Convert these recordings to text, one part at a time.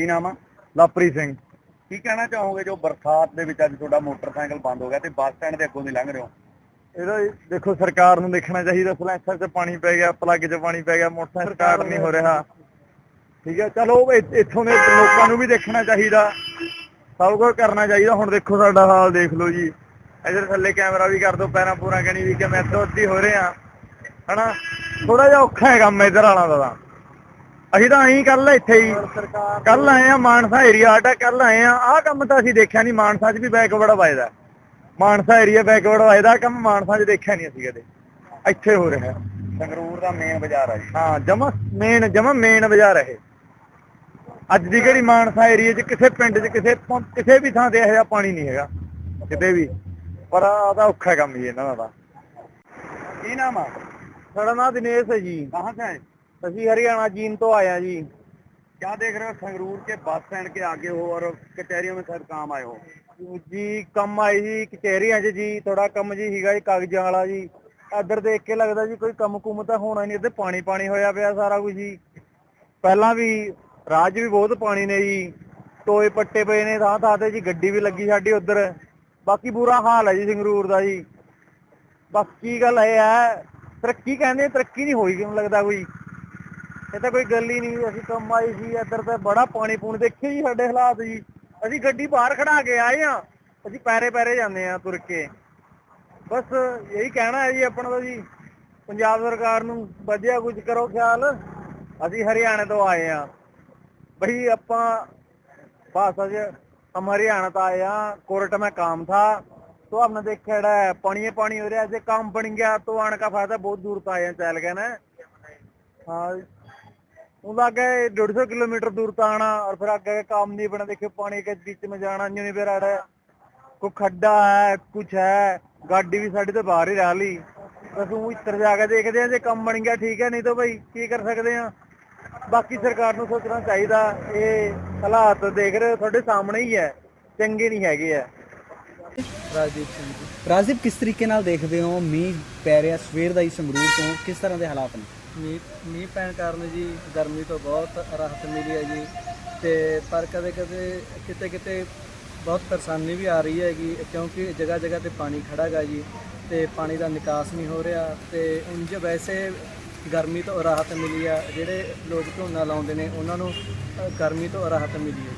ਕੀ ਨਾਮ ਆ? ਲਾਪਰੀ ਸਿੰਘ। ਕੀ ਕਹਿਣਾ ਚਾਹੋਗੇ ਜੋ ਬਰਸਾਤ ਦੇ ਵਿੱਚ ਅੱਜ ਤੁਹਾਡਾ ਮੋਟਰਸਾਈਕਲ ਬੰਦ ਹੋ ਗਿਆ ਤੇ ਬੱਸ ਸਟੈਂਡ ਦੇ ਅੱਗੋਂ ਦੀ ਲੰਘ ਰਹੇ ਹੋ? ਇਹਦਾ ਦੇਖੋ ਸਰਕਾਰ ਨੂੰ ਦੇਖਣਾ ਚਾਹੀਦਾ ਸਲੈਂਸਰ 'ਚ ਪਾਣੀ ਪੈ ਗਿਆ ਪਲੱਗ 'ਚ ਪਾਣੀ ਪੈ ਗਿਆ ਮੋਟਰਸਾਈਕਲ ਸਟਾਰਟ ਨਹੀਂ ਹੋ ਰਿਹਾ। ਠੀਕ ਹੈ ਚਲੋ ਇੱਥੋਂ ਦੇ ਲੋਕਾਂ ਨੂੰ ਵੀ ਦੇਖਣਾ ਚਾਹੀਦਾ। ਸਭ ਕੁਝ ਕਰਨਾ ਚਾਹੀਦਾ। ਹੁਣ ਦੇਖੋ ਸਾਡਾ ਹਾਲ ਦੇਖ ਲਓ ਜੀ। ਇਧਰ ਥੱਲੇ ਕੈਮਰਾ ਵੀ ਕਰ ਦਿਓ ਪੈਰਾਂ ਪੂਰਾ ਕਣੀ ਵੀ ਕਿ ਮੈਂ ਅੱਧੋ ਅੱਧੀ ਹੋ ਰਹੇ। ਹਨਾ? ਥੋੜਾ ਜਿਹਾ ਔਖਾ ਹੈ ਕੰਮ ਇਧਰ ਵਾਲਾ ਦਾ ਅਸੀਂ ਤਾਂ ਐਂ ਕੱਲ ਇੱਥੇ ਹੀ ਕੱਲ ਆਏ ਆ ਮਾਨਸਾ ਏਰੀਆ ਸਾਡਾ ਕੱਲ ਆਏ ਆ ਆਹ ਕੰਮ ਤਾਂ ਅਸੀਂ ਦੇਖਿਆ ਨਹੀਂ ਮਾਨਸਾ 'ਚ ਵੀ ਬੈਕਵਰਡ ਵਜਦਾ। ਮਾਨਸਾ ਏਰੀਆ ਬੈਕਵਰਡ ਵਜਦਾ ਕੰਮ ਮਾਨਸਾ 'ਚ ਦੇਖਿਆ ਨਹੀਂ ਅਸੀਂ ਕਦੇ। ਇੱਥੇ ਹੋ ਰਿਹਾ। ਸੰਗਰੂਰ ਦਾ ਮੇਨ ਬਾਜ਼ਾਰ ਆ ਜੀ। ਹਾਂ ਜਮਾ ਮੇਨ ਜਮਾ ਮੇਨ ਬਾਜ਼ਾਰ ਹੈ ਅੱਜ ਦੀ ਘੜੀ ਮਾਨਸਾ ਏਰੀਆ 'ਚ ਕਿਸੇ ਪਿੰਡ 'ਚ ਕਿਸੇ ਕਿਸੇ ਵੀ ਥਾਂ ਤੇ ਇਹੋ ਜਿਹਾ ਪਾਣੀ ਨਹੀਂ ਹੈਗਾ ਕਿਤੇ ਵੀ। ਪਰ ਆ ਤਾਂ ਔਖਾ ਕੰਮ ਹੀ ਇਹਨਾਂ ਦਾ ਕੀ ਨਾਮ ਆ? ਸਾਡਾ ਨਾਮ ਦਿਨੇਸ਼ ਹੈ ਜੀ। ਕਹਾਂ ਸੇ ਅਸੀਂ ਹਰਿਆਣਾ ਜੀਨ ਤੋਂ ਆਏ ਆ ਜੀ क्या देख रहे हो संगरूर के बस स्टैंड के आगे हो और कचहरियों में सर काम आए हो ਜੀ ਕੰਮ ਆਈ ਜੀ ਕਚਹਿਰੀਆਂ 'ਚ ਜੀ ਥੋੜਾ ਕੰਮ ਜੀ ਸੀਗਾ ਜੀ ਕਾਗਜ਼ਾਂ ਵਾਲਾ ਜੀ ਇੱਧਰ ਦੇਖ ਕੇ ਲੱਗਦਾ ਜੀ ਕੋਈ ਕੰਮ ਕੁਮ ਤਾਂ ਹੋਣਾ ਨਹੀਂ ਇੱਥੇ ਪਾਣੀ ਪਾਣੀ ਹੋਇਆ ਪਿਆ ਸਾਰਾ ਕੁਝ ਜੀ ਪਹਿਲਾਂ ਵੀ ਰਾਜ ਵੀ ਬਹੁਤ ਪਾਣੀ ਨੇ ਜੀ ਟੋਏ ਪੱਟੇ ਪਏ ਨੇ ਥਾਂ ਥਾਂ ਤੇ ਜੀ ਗੱਡੀ ਵੀ ਲੱਗੀ ਸਾਡੀ ਉੱਧਰ ਬਾਕੀ ਬੁਰਾ ਹਾਲ ਹੈ ਜੀ ਸੰਗਰੂਰ ਦਾ ਜੀ ਬਾਕੀ ਗੱਲ ਇਹ ਹੈ ਤਰੱਕੀ ਕਹਿੰਦੇ ਤਰੱਕੀ ਨਹੀਂ ਹੋਈ ਕਿਉਂ ਲੱਗਦਾ ਕੋਈ ਇਹ ਤਾਂ ਕੋਈ ਗੱਲ ਹੀ ਨਹੀਂ ਅਸੀਂ ਕੰਮ ਆਈ ਸੀ ਇੱਧਰ ਤਾਂ ਬੜਾ ਪਾਣੀ ਪੂਣ ਦੇਖੇ ਜੀ ਸਾਡੇ ਹਾਲਾਤ ਜੀ ਅਸੀਂ ਗੱਡੀ ਬਾਹਰ ਖੜਾ ਕੇ ਆਏ ਆ ਅਸੀਂ ਪੈਰੇ ਪੈਰੇ ਜਾਂਦੇ ਆ ਤੁਰ ਕੇ ਬਸ ਇਹੀ ਕਹਿਣਾ ਹੈ ਜੀ ਆਪਣਾ ਤਾਂ ਜੀ ਪੰਜਾਬ ਸਰਕਾਰ ਨੂੰ ਵਧੀਆ ਕੁਝ ਕਰੋ ਖਿਆਲ ਅਸੀਂ ਹਰਿਆਣੇ ਤੋਂ ਆਏ ਆ ਬਈ ਆਪਾਂ ਬਸ ਅਜ हम हरियाणा तो आए हैं कोर्ट में काम था तो हमने देखा है पानी ही पानी हो रहा है ऐसे काम बन गया तो आने का फायदा बहुत दूर तो आए हैं चल गए ना हाँ ਉਹਦਾ ਅੱਗੇ 150 ਕਿਲੋਮੀਟਰ ਦੂਰ ਤਾਂ ਆਣਾ ਔਰ ਫਿਰ ਅੱਗੇ ਕੰਮ ਨਹੀਂ ਬਣਾ ਦੇਖੇ ਪਾਣੀ ਕੇ ਵਿੱਚ में ਜਾਣਾ ਨਹੀਂ ਫਿਰ ਆੜਾ ਕੋਈ ਖੱਡਾ ਹੈ, ਕੁਛ ਹੈ, ਗਾਡੀ ਵੀ ਸਾਡੇ ਤੋਂ ਬਾਹਰ ਹੀ ਰਹਿ ਲਈ। ਬਸ ਉਹ ਇੱਧਰ ਜਾ ਕੇ ਦੇਖਦੇ ਆ ਜੇ ਕੰਮ ਬਣ ਗਿਆ ਠੀਕ ਹੈ, ਨਹੀਂ ਤਾਂ ਭਾਈ ਕੀ ਕਰ ਸਕਦੇ ਆ ਬਾਕੀ ਸਰਕਾਰ ਨੂੰ ਸੋਚਣਾ ਚਾਹੀਦਾ, ਇਹ ਹਾਲਾਤ ਦੇਖ ਰਹੇ ਹੋ, ਤੁਹਾਡੇ ਸਾਹਮਣੇ ਹੀ ਹੈ, ਚੰਗੇ ਨਹੀਂ ਹੈਗੇ ਆ ਰਾਜਦੀਪ ਸਿੰਘ ਰਾਜਦੀਪ, ਕਿਸ ਤਰੀਕੇ ਨਾਲ ਦੇਖਦੇ ਹੋ? ਮੀਂਹ ਪੈ ਰਿਹਾ, ਸਵੇਰ ਦਾ ਹੀ ਸੰਗਰੂਰ ਤੋਂ, ਕਿਸ ਤਰ੍ਹਾਂ ਦੇ ਹਾਲਾਤ ਨੇ? ਮੀਂਹ ਮੀਂਹ ਪੈਣ ਕਾਰਨ ਜੀ ਗਰਮੀ ਤੋਂ ਬਹੁਤ ਰਾਹਤ ਮਿਲੀ ਹੈ ਜੀ। ਤੇ ਪਰ ਕਦੇ ਕਦੇ ਕਿਤੇ ਕਿਤੇ ਬਹੁਤ ਪਰੇਸ਼ਾਨੀ ਵੀ ਆ ਰਹੀ ਹੈਗੀ ਕਿਉਂਕਿ ਜਗ੍ਹਾ ਜਗ੍ਹਾ ਤੇ ਪਾਣੀ ਖੜਾ ਗਾ ਜੀ ਤੇ ਪਾਣੀ ਦਾ ਨਿਕਾਸ ਨਹੀਂ ਹੋ ਰਿਹਾ ਤੇ ਉਂਝ ਵੈਸੇ ਗਰਮੀ ਤੋਂ ਰਾਹਤ ਮਿਲੀ ਆ। ਜਿਹੜੇ ਲੋਕ ਝੋਨਾ ਲਾਉਂਦੇ ਨੇ ਉਹਨਾਂ ਨੂੰ ਗਰਮੀ ਤੋਂ ਰਾਹਤ ਮਿਲੀ ਹੈ।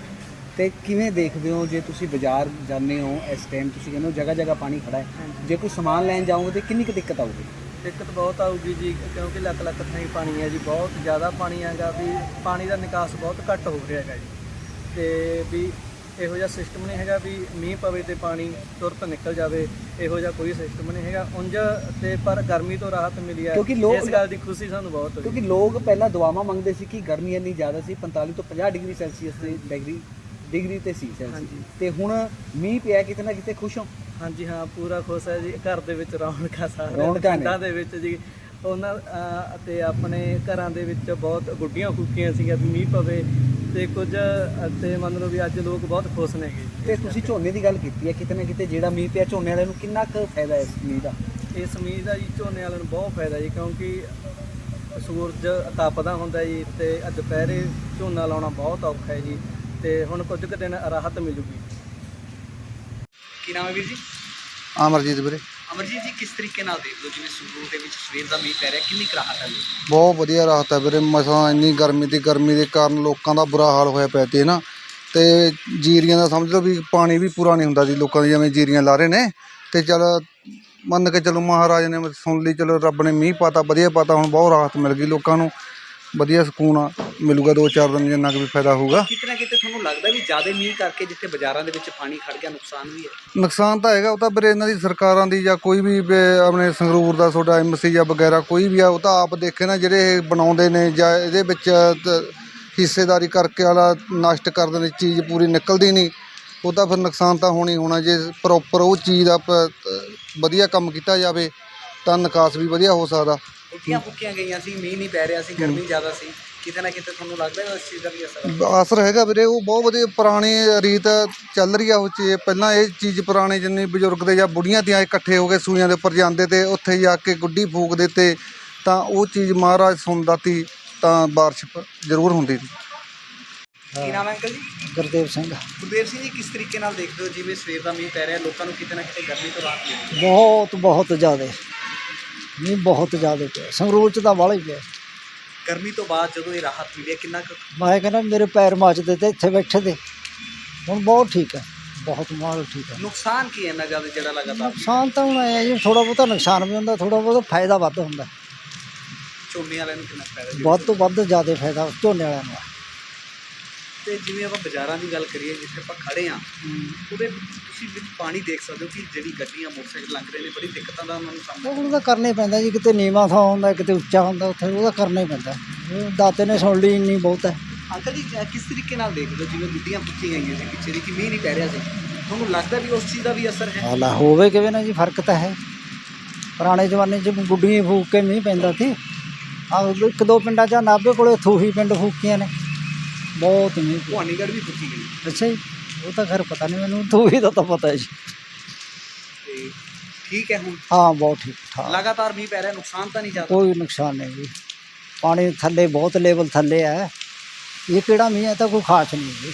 ਤੇ ਕਿਵੇਂ ਦੇਖਦੇ ਹੋ ਜੇ ਤੁਸੀਂ ਬਾਜ਼ਾਰ ਜਾਂਦੇ ਹੋ ਇਸ ਟਾਈਮ ਤੁਸੀਂ ਕਹਿੰਦੇ ਹੋ ਜਗ੍ਹਾ ਜਗ੍ਹਾ ਪਾਣੀ ਖੜਾ ਹੈ। ਜੇ ਕੋਈ ਸਮਾਨ ਲੈਣ ਜਾਓਗੇ ਤੇ ਕਿੰਨੀ ਕੁ ਦਿੱਕਤ ਆਊਗੀ? ਦਿੱਕਤ ਬਹੁਤ ਆਊਗੀ ਜੀ ਕਿਉਂਕਿ ਲੱਖ ਲੱਖ ਥਾਈਂ ਪਾਣੀ ਹੈ ਜੀ ਬਹੁਤ ਜ਼ਿਆਦਾ ਪਾਣੀ ਹੈਗਾ ਵੀ ਪਾਣੀ ਦਾ ਨਿਕਾਸ ਬਹੁਤ ਘੱਟ ਹੋ ਰਿਹਾ ਹੈਗਾ ਜੀ। ਤੇ ਵੀ ਇਹੋ ਜਿਹਾ ਸਿਸਟਮ ਨਹੀਂ ਹੈਗਾ ਵੀ ਮੀਂਹ ਪਵੇ ਤੇ ਪਾਣੀ ਤੁਰਤ ਨਿਕਲ ਜਾਵੇ ਇਹੋ ਜਿਹਾ ਕੋਈ ਸਿਸਟਮ ਨਹੀਂ ਹੈਗਾ। ਉਂਝ ਤੇ ਪਰ ਗਰਮੀ ਤੋਂ ਰਾਹਤ ਮਿਲੀ ਹੈ ਕਿਉਂਕਿ ਲੋਕ- ਇਸ ਗੱਲ ਦੀ ਖੁਸ਼ੀ ਸਾਨੂੰ ਬਹੁਤ ਹੋਈ। ਕਿਉਂਕਿ ਲੋਕ ਪਹਿਲਾਂ ਦੁਆਵਾਂ ਮੰਗਦੇ ਸੀ ਕਿ ਗਰਮੀ ਇੰਨੀ ਜ਼ਿਆਦਾ ਸੀ 45 ਤੋਂ 50 ਡਿਗਰੀ ਸੈਲਸੀਅਸ ਦੀ ਡਿਗਰੀ ਡਿਗਰੀ ਤੇ ਸੀ। ਸੈਲਸੀਅਸ। ਤੇ ਹੁਣ ਮੀਂਹ ਪਿਆ ਕਿਤੇ ਨਾ ਕਿਤੇ ਖੁਸ਼ ਹੋ। ਹਾਂਜੀ ਹਾਂ ਪੂਰਾ ਖੁਸ਼ ਹੈ ਜੀ। ਘਰ ਦੇ ਵਿੱਚ ਰੌਣਕਾਂ ਸਾਰੇ ਰੌਣਕਾਂ ਨੇ। ਪਿੰਡਾਂ ਦੇ ਵਿੱਚ ਜੀ ਉਹਨਾਂ ਅਹ, ਤੇ ਆਪਣੇ ਘਰਾਂ ਦੇ ਵਿੱਚ ਬਹੁਤ ਗੁੱਡੀਆਂ ਫੂਕੀਆਂ ਸੀਗੀਆਂ ਵੀ ਮੀਂਹ ਪਵੇ ਤੇ ਕੁਝ ਅਹ, ਤੇ ਮੰਨ ਲਓ ਵੀ ਅੱਜ ਲੋਕ ਬਹੁਤ ਖੁਸ਼ ਨੇਗੇ ਤੇ ਤੁਸੀਂ ਝੋਨੇ ਦੀ ਗੱਲ ਕੀਤੀ ਹੈ ਕਿਤੇ ਨਾ ਕਿਤੇ ਜਿਹੜਾ ਮੀਂਹ ਪਿਆ ਝੋਨੇ ਵਾਲਿਆਂ ਨੂੰ ਕਿੰਨਾ ਕੁ ਫਾਇਦਾ ਹੈ ਇਸ ਮੀਂਹ ਦਾ? ਇਸ ਮੀਂਹ ਦਾ ਜੀ ਝੋਨੇ ਵਾਲਿਆਂ ਨੂੰ ਬਹੁਤ ਫਾਇਦਾ ਜੀ ਕਿਉਂਕਿ ਸੂਰਜ ਤਪਦਾ ਹੁੰਦਾ ਜੀ ਤੇ ਅੱਜ ਦੁਪਹਿਰੇ ਝੋਨਾ ਲਾਉਣਾ ਬਹੁਤ ਔਖਾ ਹੈ ਜੀ ਤੇ ਹੁਣ ਕੁਝ ਕੁ ਦਿਨ ਰਾਹਤ ਮਿਲੂਗੀ। ਕੀ ਨਾਮ ਹੈ ਵੀਰ ਜੀ? ਅਮਰਜੀਤ ਵੀਰੇ। ਅਮਰਜੀਤ ਜੀ ਕਿਸ ਤਰੀਕੇ ਨਾਲ ਦੇਖਦੇ ਹੋ? ਜਿਵੇਂ ਸੰਗਰੂਰ ਦੇ ਵਿੱਚ ਸਵੇਰ ਦਾ ਮੀਂਹ ਪੈ ਰਿਹਾ ਕਿੰਨੀ ਕੁ ਰਾਹਤ ਹੈ ਬਹੁਤ ਵਧੀਆ ਰਾਹਤ ਹੈ ਵੀਰੇ। ਮਸਾਂ ਇੰਨੀ ਗਰਮੀ ਦੀ ਗਰਮੀ ਦੇ ਕਾਰਨ ਲੋਕਾਂ ਦਾ ਬੁਰਾ ਹਾਲ ਹੋਇਆ ਪਿਆ ਤੇ ਨਾ? ਤੇ ਜੀਰੀਆਂ ਦਾ ਸਮਝ ਲਓ ਵੀ ਪਾਣੀ ਵੀ ਪੂਰਾ ਨਹੀਂ ਹੁੰਦਾ ਸੀ ਲੋਕਾਂ ਦੀ ਜਿਵੇਂ ਜੀਰੀਆਂ ਲਾ ਰਹੇ ਨੇ। ਤੇ ਚਲ ਮੰਨ ਕੇ ਚਲੋ ਮਹਾਰਾਜ ਨੇ ਸੁਣ ਲਈ ਚਲੋ ਰੱਬ ਨੇ ਮੀਂਹ ਪਾਤਾ ਵਧੀਆ ਪਾਤਾ ਹੁਣ ਬਹੁਤ ਰਾਹਤ ਮਿਲ ਗਈ ਲੋਕਾਂ ਨੂੰ। ਵਧੀਆ ਸਕੂਨ ਆ। ਮਿਲੂਗਾ ਦੋ ਚਾਰ ਦਿਨ ਜਿੰਨਾ ਕੁ ਵੀ ਫਾਇਦਾ ਹੋਊਗਾ। ਕਿਤੇ ਨਾ ਕਿਤੇ ਤੁਹਾਨੂੰ ਲੱਗਦਾ ਵੀ ਜ਼ਿਆਦਾ ਮੀਂਹ ਕਰਕੇ ਜਿੱਥੇ ਬਾਜ਼ਾਰਾਂ ਦੇ ਵਿੱਚ ਪਾਣੀ ਖੜ ਗਿਆ ਨੁਕਸਾਨ ਵੀ ਹੈ? ਨੁਕਸਾਨ ਤਾਂ ਹੈਗਾ ਉਹ ਤਾਂ ਵੀਰੇ ਇਹਨਾਂ ਦੀ ਸਰਕਾਰਾਂ ਦੀ ਜਾਂ ਕੋਈ ਵੀ ਆਪਣੇ ਸੰਗਰੂਰ ਦਾ ਤੁਹਾਡਾ ਐਮਸੀ ਜਾਂ ਵਗੈਰਾ ਕੋਈ ਵੀ ਆ ਉਹ ਤਾਂ ਆਪ ਦੇਖੇ ਨਾ ਜਿਹੜੇ ਇਹ ਬਣਾਉਂਦੇ ਨੇ ਜਾਂ ਇਹਦੇ ਵਿੱਚ ਤ- ਹਿੱਸੇਦਾਰੀ ਕਰਕੇ ਵਾਲਾ ਨਸ਼ਟ ਕਰ ਦਿੰਦੇ ਚੀਜ਼ ਪੂਰੀ ਨਿਕਲਦੀ ਨਹੀਂ। ਉਹ ਤਾਂ ਫਿਰ ਨੁਕਸਾਨ ਤਾਂ ਹੋਣੀ ਹੋਣਾ ਜੇ ਪ੍ਰੋਪਰ ਉਹ ਚੀਜ਼ ਦਾ ਪ- ਤ- ਵਧੀਆ ਕੰਮ ਕੀਤਾ ਜਾਵੇ ਤਾਂ ਨਿਕਾਸ ਵੀ ਵਧੀਆ ਹੋ ਸਕਦਾ। ਉੱਠੀਆਂ ਫੁੱਕੀਆਂ ਗਈਆਂ ਸੀ ਮੀਂਹ ਨਹੀਂ ਪੈ ਰਿਹਾ ਸੀ ਗਰਮੀ ਜ਼ਿਆਦਾ ਸੀ। ਕਿਤੇ ਨਾ ਕਿਤੇ ਤੁਹਾਨੂੰ ਲੱਗਦਾ ਹੈ ਇਸ ਚੀਜ਼ ਦਾ ਵੀ ਅਸਰ ਹੈ? ਅਸਰ ਹੈਗਾ ਵੀਰੇ ਉਹ ਬਹੁਤ ਵਧੀਆ ਪੁਰਾਣੀ ਰੀਤ ਚੱਲ ਰਹੀ ਆ ਉਹ ਚੀਜ਼। ਪਹਿਲਾਂ ਇਹ ਚੀਜ਼ ਪੁਰਾਣੇ ਜਿੰਨੇ ਬਜ਼ੁਰਗ ਦੇ ਜਾਂ ਬੁੜੀਆਂ ਦੀਆਂ ਇਕੱਠੇ ਹੋ ਕੇ ਸੂਈਆਂ ਦੇ ਉੱਪਰ ਜਾਂਦੇ ਤੇ ਉੱਥੇ ਜਾ ਕੇ ਗੁੱਡੀ ਫੂਕਦੇ ਤੇ ਤਾਂ ਉਹ ਚੀਜ਼ ਮਹਾਰਾਜ ਸੁਣਦਾ ਤੀ ਤਾਂ ਬਾਰਿਸ਼ ਪ- ਜ਼ਰੂਰ ਹੁੰਦੀ ਸੀ। ਕੀ ਨਾਮ ਹੈ ਅੰਕਲ ਜੀ? ਗੁਰਦੇਵ ਸਿੰਘ। ਗੁਰਦੇਵ ਸਿੰਘ ਜੀ ਕਿਸ ਤਰੀਕੇ ਨਾਲ ਦੇਖਦੇ ਹੋ ਜਿਵੇਂ ਸਵੇਰ ਦਾ ਮੀਂਹ ਪੈ ਰਿਹਾ ਲੋਕਾਂ ਨੂੰ ਕਿਤੇ ਨਾ ਕਿਤੇ ਗਰਮੀ ਤੋਂ ਰਾਹਤ ਮਿਲ ਰਹੀ ਹੈ? ਬਹੁਤ ਬਹੁਤ ਜ਼ਿਆਦੇ। ਨਹੀਂ ਬਹੁਤ ਜ਼ਿਆਦੇ ਪਿਆ। ਸੰਗਰੂਰ ਚ ਤਾਂ ਵਾਲਾ ਹੀ ਪਿਆ। ਗਰਮੀ ਤੋਂ ਬਾਅਦ ਜਦੋਂ ਇਹ ਰਾਹਤ ਮਿਲੀ ਹੈ ਕਿੰਨਾ ਕੁ ਮੈਂ ਕਹਿੰਦਾ ਮੇਰੇ ਪੈਰ ਮੱਚਦੇ ਤੇ ਇੱਥੇ ਬੈਠੇ ਦੇ। ਹੁਣ ਬਹੁਤ ਠੀਕ ਹੈ ਬਹੁਤ ਮਾਲ ਠੀਕ ਹੈ। ਨੁਕਸਾਨ ਕੀ ਹੈ ਇੰਨਾ ਜ਼ਿਆਦਾ ਜਿਹੜਾ ਲਗਾਤਾਰ? ਨੁਕਸਾਨ ਤਾਂ ਹੁਣ ਆਇਆ ਜੀ ਥੋੜਾ ਬਹੁਤਾ ਨੁਕਸਾਨ ਵੀ ਹੁੰਦਾ ਥੋੜਾ ਬਹੁਤਾ ਫਾਇਦਾ ਵੱਧ ਹੁੰਦਾ। ਝੋਨੇ ਵਾਲਿਆਂ ਨੂੰ ਕਿੰਨਾ ਫਾਇਦਾ? ਜੀ? ਵੱਧ ਤੋਂ ਵੱਧ ਜ਼ਿਆਦੇ ਫਾਇਦਾ ਝੋਨੇ ਵਾਲਿਆਂ ਨੂੰ। ਤੇ ਜਿਵੇਂ ਆਪਾਂ ਬਾਜ਼ਾਰਾਂ ਦੀ ਗੱਲ ਕਰੀਏ ਜਿੱਥੇ ਆਪਾਂ ਖੜੇ ਆ ਉਹਦੇ ਤੁਸੀਂ ਵਿੱਚ ਪਾਣੀ ਦੇਖ ਸਕਦੇ ਹੋ ਕਿ ਜਿਹੜੀ ਗੱਡੀਆਂ ਮੋਟਰਸਾਈਕਲ ਲੰਘ ਰਹੇ ਨੇ ਬੜੀ ਦਿੱਕਤਾਂ ਦਾ ਉਹਨਾਂ ਨੂੰ ਸਾਹਮਣਾ ਉਹ ਉਹਦਾ ਕਰਨਾ ਪੈਂਦਾ ਜੀ ਕਿਤੇ ਨੀਵਾਂ ਥਾਂ ਹੁੰਦਾ ਕਿਤੇ ਉੱਚਾ ਹੁੰਦਾ ਉੱਥੇ ਉਹਦਾ ਕਰਨਾ ਹੀ ਪੈਂਦਾ। ਦਾਤੇ ਨੇ ਸੁਣ ਲਈ ਇੰਨੀ ਬਹੁਤ ਹੈ। ਅੰਕਲ ਜੀ ਕਿਸ ਤਰੀਕੇ ਨਾਲ ਦੇਖਦੇ ਜਿਵੇਂ ਗੁੱਡੀਆਂ ਪੁੱਟੀਆਂ ਗਈਆਂ ਸੀ ਪਿੱਛੇ ਦੀ ਕਿ ਮੀਂਹ ਨਹੀਂ ਪੈ ਰਿਹਾ ਸੀ? ਤੁਹਾਨੂੰ ਲੱਗਦਾ ਵੀ ਉਸ ਚੀਜ਼ ਦਾ ਵੀ ਅਸਰ ਹੈ? ਹਾਲਾ ਹੋਵੇ ਕਿਵੇਂ ਨਾ ਜੀ ਫ਼ਰਕ ਤਾਂ ਹੈ। ਪੁਰਾਣੇ ਜ਼ਮਾਨੇ 'ਚ ਗੁੱਡੀਆਂ ਫੂਕ ਕੇ ਮੀਂਹ ਪੈਂਦਾ ਸੀ। ਆ ਇੱਕ ਦੋ ਪਿੰਡਾਂ 'ਚ ਨਾਭੇ ਕੋਲੇ ਥੂਹੀ ਪਿੰਡ ਫੂਕੀਆਂ ਨੇ। ਬਹੁਤ ਪਿਆ। ਭਵਾਨੀਗੜ੍ਹ ਵੀ ਪੁੱਟੀ ਗਈ। ਅੱਛਾ ਜੀ ਉਹ ਤਾਂ ਖੈਰ ਪਤਾ ਨਹੀਂ ਮੈਨੂੰ ਥੂਹੀ ਦਾ ਤਾਂ ਪਤਾ ਹੈ ਜੀ। ਤੇ ਠੀਕ ਹੈ ਹੁਣ? ਹਾਂ ਬਹੁਤ ਠੀਕ ਠਾਕ ਲਗਾਤਾਰ ਮੀਂਹ ਪੈ ਰਿਹਾ ਨੁਕਸਾਨ ਤਾਂ ਨਹੀਂ ਜ਼ਿਆਦਾ? ਕੋਈ ਨੁਕਸਾਨ ਨਹੀਂ ਜੀ। ਪਾਣੀ ਥੱਲੇ ਬਹੁਤ ਲੈਵਲ ਥੱਲੇ ਹੈ। ਇਹ ਕਿਹੜਾ ਮੀਂਹ ਹੈ? ਤਾਂ ਕੋਈ ਖਾਸ ਨਹੀਂ ਜੀ।